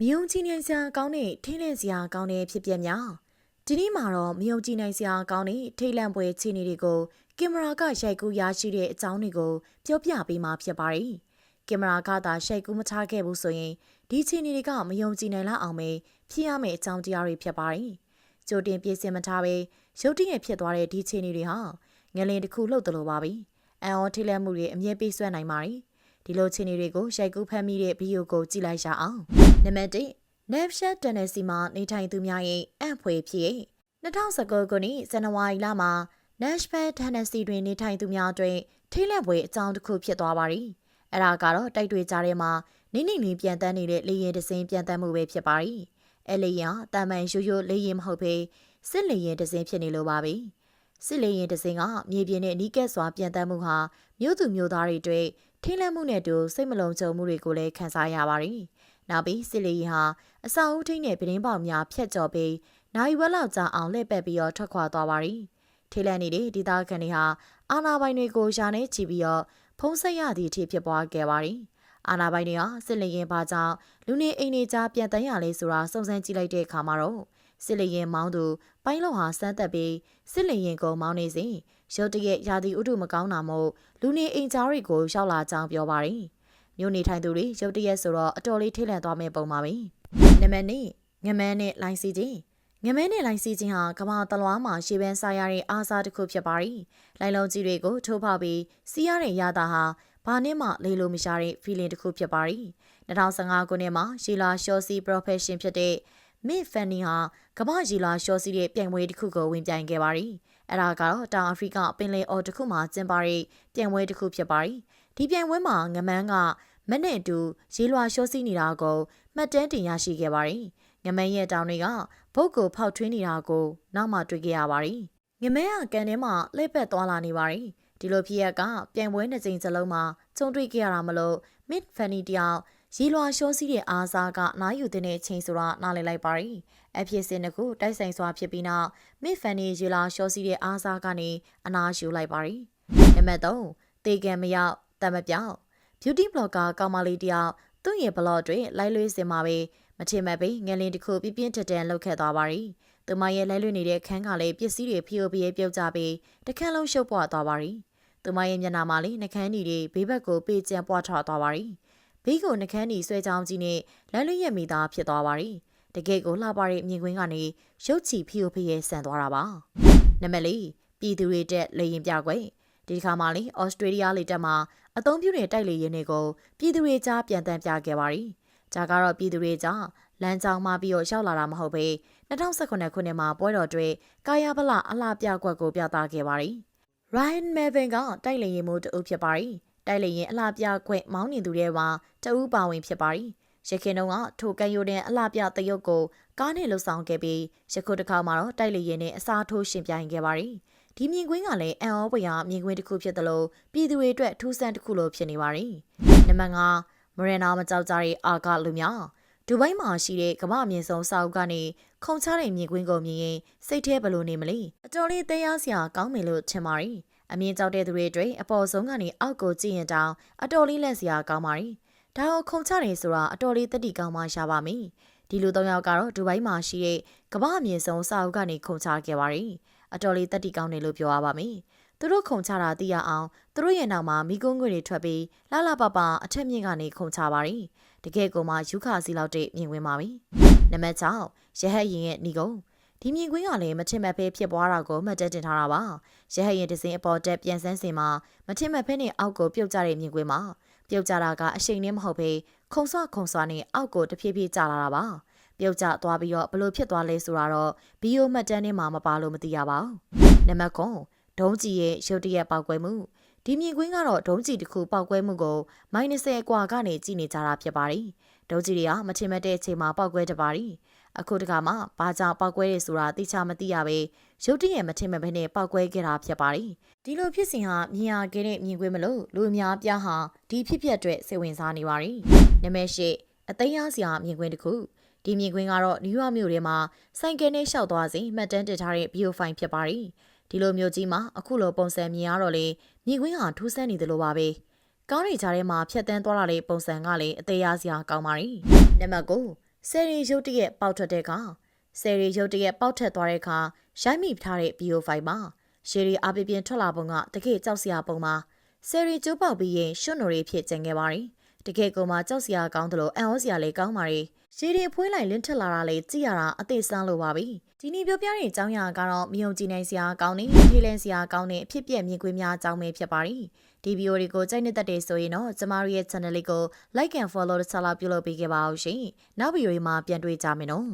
မယုံကြည်နိုင်စရာကောင်းတဲ့ထိတ်လန့်စရာကောင်းတဲ့ဖြစ်ပျက်များဒီနေ့မှာတော့မယုံကြည်နိုင်စရာကောင်းတဲ့ထိတ်လန့်ပွဲခြေနေတွေကိုကင်မရာကရိုက်ကူးရရှိတဲ့အကြောင်းတွေကိုပြောပြပေးမှာဖြစ်ပါတယ်ကင်မရာကသာရိုက်ကူးမထားခဲ့ဘူးဆိုရင်ဒီခြေနေတွေကမယုံကြည်နိုင်လောက်အောင်ပဲဖြစ်ရမယ့်အကြောင်းတရားတွေဖြစ်ပါတယ်ကြိုတင်ပြင်ဆင်မထားပဲရုတ်တရက်ဖြစ်သွားတဲ့ဒီခြေနေတွေဟာငလင်တစ်ခုလှုပ်တယ်လို့ပါပဲအန်အောထိတ်လန့်မှုတွေအမြဲပေးဆွဲနိုင်ပါတယ် ဒီလိုခြေနေတွေကိုရိုက်ကူးဖမ်းမိတဲ့ဗီဒီယိုကိုကြည့်လိုက်ရအောင်နံပါတ်1 Snapchat Tennessee မှာနေထိုင်သူများရဲ့အံ့ဖွယ်ဖြစ်2019ခုနှစ်ဇန်နဝါရီလမှာ Nashville Tennessee တွင်နေထိုင်သူများအတွက်ထိတ်လန့်ဖွယ်အကြောင်းတစ်ခုဖြစ်သွားပါရီ။အဲ့ဒါကတော့တိုက်တွေကြားထဲမှာနိမ့်နိမ့်လေးပြန်တန်းနေတဲ့လေရင်တစင်းပြန်တန်းမှုပဲဖြစ်ပါရီ။အဲ့လေရင်တာမန်ရိုးရိုးလေရင်မဟုတ်ဘဲစစ်လေရင်တစင်းဖြစ်နေလို့ပါပဲ။စစ်လေရင်တစင်းကမြေပြင်နဲ့နီးကပ်စွာပြန်တန်းမှုဟာမြို့သူမြို့သားတွေအတွက် ထိတ်လန့်မှုနဲ့တူစိတ်မလုံခြုံမှုတွေကိုလည်းခံစားရပါရီ။နောက်ပြီးစစ်လေရင်ဟာအစာအုပ်ထိန်းတဲ့ပတင်းပေါက်များဖြတ်ကျော်ပြီးနိုင်ဝက်လောက်ကြာအောင်လှည့်ပက်ပြီးတော့ထွက်ခွာသွားပါရီ။ထိလန့်နေတဲ့ဒေသခံတွေဟာအာနာပိုင်တွေကိုရှာနေချီပြီးတော့ဖုံးဆက်ရသည့်အထိဖြစ်ပွားခဲ့ပါရီ။အာနာပိုင်တွေကစစ်လေရင်ဘာကြောင့်လူနေအိမ်တွေကြားပြန်တန်းရလဲဆိုတာစုံစမ်းကြည့်လိုက်တဲ့အခါမှာတော့စစ်လေရင်မောင်းသူပိုင်းလောက်ဟာစမ်းသက်ပြီးစစ်လေရင်ကိုမောင်းနေစဉ် ရုတ်တရက်ရာသီဥတုမကောင်းတာမို့လူနေအိမ်ကြားတွေကိုရောက်လာကြောင်းပြောပါရီ။မြို့နေထိုင်သူတွေရုတ်တရက်ဆိုတော့အတော်လေးထိတ်လန့်သွားမယ့်ပုံပါပဲ။နံပါတ်2ငမန်းနဲ့လိုင်းစီချင်းငမဲနဲ့လိုင်းစီချင်းဟာကမ္ဘာတလွားမှာရှေ့ပန်းစားရတဲ့အားစားတစ်ခုဖြစ်ပါရီ။လိုင်လုံးကြီးတွေကိုထိုးဖောက်ပြီးစီးရတဲ့ရတာဟာဘာနဲ့မှလေးလို့မရှာတဲ့ feeling တစ်ခုဖြစ်ပါရီ။2015ခုနှစ်မှာရှီလာရှော့စီ profession ဖြစ်တဲ့ Mid Fanny ဟာကမ္ဘာရှီလာရှော့စီတဲ့ပြိုင်ပွဲတစ်ခုကိုဝင်ပြိုင်ခဲ့ပါရီ။ အဲ့ဒါကတော့တောင်အာဖရိကပင်လယ်အော်တစ်ခုမှာကျင်းပတဲ့ပြိုင်ပွဲတစ်ခုဖြစ်ပါရီ။ဒီပြိုင်ပွဲမှာငမန်းကမနဲ့တူရေလွှာရှော့စီနေတာကိုမှတ်တမ်းတင်ရရှိခဲ့ပါရီ။ငမန်းရဲ့တောင်တွေကဘုတ်ကိုဖောက်ထွင်းနေတာကိုနောက်မှတွေ့ခဲ့ရပါရီ။ငမန်းကကန်ထဲမှာလှည့်ပတ်သွားလာနေပါရီ။ဒီလိုဖြစ်ရကပြိုင်ပွဲနှစ်ကြိမ်စလုံးမှာကြုံတွေ့ခဲ့ရတာမလို့ Mid Fanny တယောက် ရေလွှာရှောစီးတဲ့အားစားကနားယူတဲ့အချိန်ဆိုတာနားလည်လိုက်ပါရီအဖြစ်စင်တစ်ခုတိုက်ဆိုင်စွာဖြစ်ပြီးနောက် Mid Fanny ရေလွှာရှောစီးတဲ့အားစားကနေအနားယူလိုက်ပါရီနံပါတ်3တေကံမရောက်တမပြောက် beauty blogger ကောင်မလေးတယောက်သူ့ရဲ့ blog တွင်လိုက်လွှေးစင်မှာပဲမထင်မှတ်ပဲငလင်တစ်ခုပြပြင်းထန်ထန်လှုပ်ခတ်သွားပါရီသူမရဲ့လိုက်လွှေးနေတဲ့ခန်းကလည်းပစ္စည်းတွေဖီယိုဖီယပြုတ်ကြပြီးတခန်းလုံးရှုပ်ပွားသွားပါရီသူမရဲ့မျက်နှာမှာလည်းနှကန်းညီတွေဘေးဘက်ကိုပေးကျန်ပွားထွက်သွားပါရီ ဘေးကိုနှကန်းညီဆွဲချောင်းကြီးနဲ့လက်လွှတ်ရမိသားဖြစ်သွားပါရီတကယ်ကိုလှပတဲ့မြင်ကွင်းကနေရုပ်ချီဖီယိုဖီယဆန်သွားတာပါနံပါတ်၄ပြည်သူတွေတက်လေရင်ပြကွယ်ဒီတစ်ခါမှလေဩစတြေးလျလေတက်မှာအသုံးပြုတဲ့တိုက်လေရင်တွေကိုပြည်သူတွေကြားပြန်တမ်းပြခဲ့ပါရီဒါကတော့ပြည်သူတွေကြားလမ်းကြောင်းမှာပြီးတော့ရောက်လာတာမဟုတ်ပဲ2019ခုနှစ်မှာပွဲတော်တွေကာယဗလအလှပြကွက်ကိုပြသခဲ့ပါရီ Ryan Melvin ကတိုက်လေရင်မို့တူဖြစ်ပါရီ တိုက်လေရင်အလှပြခွင့်မောင်းနေသူတွေမှာတဦးပါဝင်ဖြစ်ပါရီရခင်တုန်းကထိုကန်ယိုတဲ့အလှပြတရုတ်ကိုကားနဲ့လှုပ်ဆောင်ခဲ့ပြီးယခုတစ်ခါမှာတော့တိုက်လေရင်နဲ့အစားထိုးရှင်ပြိုင်ခဲ့ပါရီဒီမြင်ကွင်းကလည်းအန်အောပွေဟာမြင်ကွင်းတစ်ခုဖြစ်တယ်လို့ပြည်သူတွေအတွက်ထူးဆန်းတစ်ခုလို့ဖြစ်နေပါရီနံပါတ်5မရနာမကြောက်ကြတဲ့အာကလူများဒူဘိုင်းမှာရှိတဲ့ကမ္ဘာအမြင့်ဆုံးစာအုပ်ကနေခုံချတဲ့မြင်ကွင်းကိုမြင်ရင်စိတ်ထဲဘလို့နေမလဲအတော်လေးတရားစရာကောင်းမယ်လို့ထင်ပါရီ အမြင့်ကြောက်တဲ့သူတွေအတွက်အပေါ်ဆုံးကနေအောက်ကိုကြည့်ရင်တောင်အတော်လေးလက်စရာကောင်းပါရီဒါကိုခုံချနေဆိုတာအတော်လေးတတိကောင်းမှရှာပါမည်ဒီလူသုံးယောက်ကတော့ဒူဘိုင်းမှာရှိတဲ့ကမ္ဘာအမြင့်ဆုံးစာအုပ်ကနေခုံချခဲ့ပါရီအတော်လေးတတိကောင်းတယ်လို့ပြောရပါမယ်သူတို့ခုံချတာသိရအောင်သူတို့ရဲ့နောက်မှာမိကုန်းငွေတွေထွက်ပြီးလာလာပပအထက်မြင့်ကနေခုံချပါရီတကယ်ကိုမှယူခါစီလောက်တဲ့မြင်ကွင်းပါပြီနံပါတ်6ရဟတ်ရင်ရဲ့ဏီကုန်း ဒီမြင်ကွင်းကလည်းမထင်မှတ်ဖဲဖြစ်ပွားတာကိုမှတ်တမ်းတင်ထားတာပါရဟတ်ရင်တစင်းအပေါ်တက်ပြန်ဆန်းစင်မှာမထင်မှတ်ဖဲနဲ့အောက်ကိုပြုတ်ကျတဲ့မြင်ကွင်းမှာပြုတ်ကျတာကအရှိန်နဲ့မဟုတ်ဘဲခုံဆွခုံဆွနဲ့အောက်ကိုတဖြည်းဖြည်းကျလာတာပါပြုတ်ကျသွားပြီးတော့ဘလို့ဖြစ်သွားလဲဆိုတာတော့ဘီယိုမှတ်တမ်းထဲမှာမပါလို့မသိရပါဘူးနံပါတ်9ဒုံးကြီးရဲ့ရုတ်တရက်ပောက်ကွဲမှုဒီမြင်ကွင်းကတော့ဒုံးကြီးတစ်ခုပောက်ကွဲမှုကိုမိုင်20အကွာကနေကြည့်နေကြတာဖြစ်ပါတယ်။ ဒုံးကြီးတွေကမထင်မှတ်တဲ့အချိန်မှာပောက်ကွဲတပါရီ။အခုတခါမှဘာကြောင့်ပောက်ကွဲရဲဆိုတာသိချမသိရပဲရုတ်တရက်မထင်မှတ်ဘဲနဲ့ပောက်ကွဲခဲ့တာဖြစ်ပါတယ်။ဒီလိုဖြစ်စဉ်ဟာမြင်ရခဲ့တဲ့မြင်ကွင်းမလို့လူအများပြားဟာဒီဖြစ်ပျက်အတွက်စိတ်ဝင်စားနေပါရီ။နံပါတ်၈အသိရစရာမြင်ကွင်းတစ်ခုဒီမြင်ကွင်းကတော့နယူးယောက်မြို့ထဲမှာဆိုင်ကယ်နဲ့ရှောက်သွားစဉ်မှတ်တမ်းတင်ထားတဲ့ဗီဒီယိုဖိုင်ဖြစ်ပါရီ။ဒီလိုမျိုးကြီးမှာအခုလိုပုံစံမြင်ရတော့လေမြင်ကွင်းဟာထူးဆန်းနေသလိုပါပဲ ကားတွေကြားထဲမှာဖြတ်တန်းသွားလာတဲ့ပုံစံကလည်းအသေးရစရာကောင်းပါရီနံပါတ်9ဆယ်ရီရုတ်တရက်ပေါက်ထွက်တဲ့အခါဆယ်ရီရုတ်တရက်ပေါက်ထက်သွားတဲ့အခါရိုက်မိထားတဲ့ဗီဒီယိုဖိုင်မှာရှယ်ရီအပြပြင်းထွက်လာပုံကတကယ်ကြောက်စရာပုံမှာဆယ်ရီကျိုးပေါက်ပြီးရင်ရွှွတ်နိုရီဖြစ်ကျင်ခဲ့ပါတယ် တကယ်ကိုမှကြောက်စရာကောင်းတယ်လို့အံ့ဩစရာလည်းကောင်းပါတယ်ရှယ်ရီအဖွေးလိုက်လင်းထက်လာတာလေကြည့်ရတာအသေးစမ်းလို့ပါပြီဒီနေ့ပြောပြတဲ့အကြောင်းအရာကတော့မြုံကြည့်နိုင်စရာကောင်းတဲ့ထေးလင်းစရာကောင်းတဲ့အဖြစ်ပြက်မြင်ကွင်းများအကြောင်းပဲဖြစ်ပါတယ်ဒီဗီဒီယိုတွေကိုကြိုက်နေတဲ့တဲ့ဆိုရင်တော့ကျမတို့ရဲ့ channel လေးကို like and follow တစ်ချက်လောက်ပြုလုပ်ပေးခဲ့ပါဦးရှင်နောက်ဗီဒီယိုမှာပြန်တွေ့ကြမယ်နော်